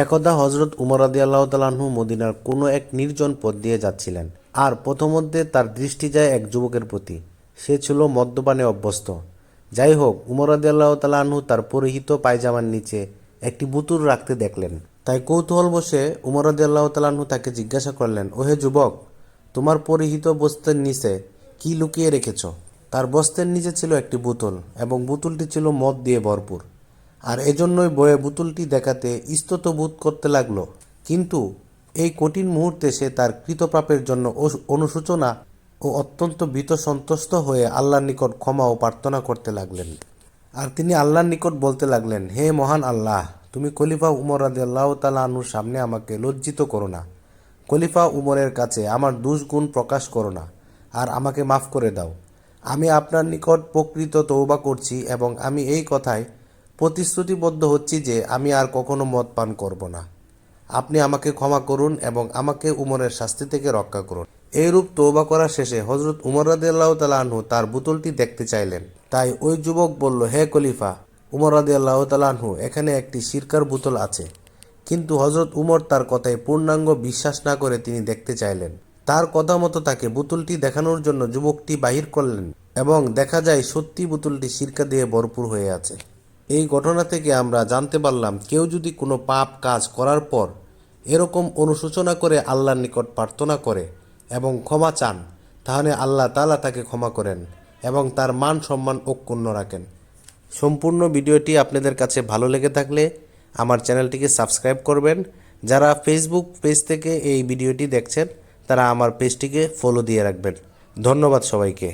একদা হজরত উমর আদি আল্লাহ তালাহু মদিনার কোনো এক নির্জন পথ দিয়ে যাচ্ছিলেন। আর প্রথমধ্যে তার দৃষ্টি যায় এক যুবকের প্রতি। সে ছিল মদ্যপানে অভ্যস্ত। যাই হোক উমর আদি আল্লাহ তালাহু তার পরিহিত পায়জামার নিচে একটি বুতুর রাখতে দেখলেন। তাই কৌতূহল বসে উমর আদি আল্লাহ তালাহু তাকে জিজ্ঞাসা করলেন, ওহে যুবক, তোমার পরিহিত বস্ত্রের নিচে কি লুকিয়ে রেখেছ? তার বস্ত্রের নিচে ছিল একটি বোতল এবং বোতলটি ছিল মদ দিয়ে ভরপুর। আর এজন্যই বয়ে বোতলটি দেখাতে ইস্তত বোধ করতে লাগল। কিন্তু এই কঠিন মুহূর্তে সে তার কৃতপাপের জন্য অনুশোচনা ও অত্যন্ত ভীত সন্তুষ্ট হয়ে আল্লাহর নিকট ক্ষমা ও প্রার্থনা করতে লাগলেন। আর তিনি আল্লাহর নিকট বলতে লাগলেন, হে মহান আল্লাহ, তুমি খলিফা উমর রাজি আল্লাহ তালা আনুর সামনে আমাকে লজ্জিত করো না। খলিফা উমরের কাছে আমার দুষ্গুণ প্রকাশ করো না, আর আমাকে মাফ করে দাও। আমি আপনার নিকট প্রকৃত তৌবা করছি এবং আমি এই কথায় প্রতিশ্রুতিবদ্ধ হচ্ছি যে আমি আর কখনো মদ পান করব না। আপনি আমাকে ক্ষমা করুন এবং আমাকে উমরের শাস্তি থেকে রক্ষা করুন। এইরূপ তৌবা করা শেষে হজরত উমর রাদিয়াল্লাহ তালাহু তার বোতলটি দেখতে চাইলেন। তাই ওই যুবক বলল, হে খলিফা, উমর রাদিয়াল্লাহ তালাহু এখানে একটি সিরকার বোতল আছে। কিন্তু হজরত উমর তার কথায় পূর্ণাঙ্গ বিশ্বাস না করে তিনি দেখতে চাইলেন। তার কথা মতো তাকে বোতলটি দেখানোর জন্য যুবকটি বাহির করলেন এবং দেখা যায় সত্যি বোতলটি সিরকা দিয়ে ভরপুর হয়ে আছে। এই ঘটনা থেকে আমরা জানতে পারলাম, কেউ যদি কোনো পাপ কাজ করার পর এরকম অনুশোচনা করে আল্লাহর নিকট প্রার্থনা করে এবং ক্ষমা চান, তাহলে আল্লাহ তালা তাকে ক্ষমা করেন এবং তার মান সম্মান অক্ষুণ্ণ রাখেন। সম্পূর্ণ ভিডিওটি আপনাদের কাছে ভালো লেগে থাকলে আমার চ্যানেলটিকে সাবস্ক্রাইব করবেন। যারা ফেসবুক পেজ থেকে এই ভিডিওটি দেখছেন, তারা আমার পেজটিকে ফলো দিয়ে রাখবেন। ধন্যবাদ সবাইকে।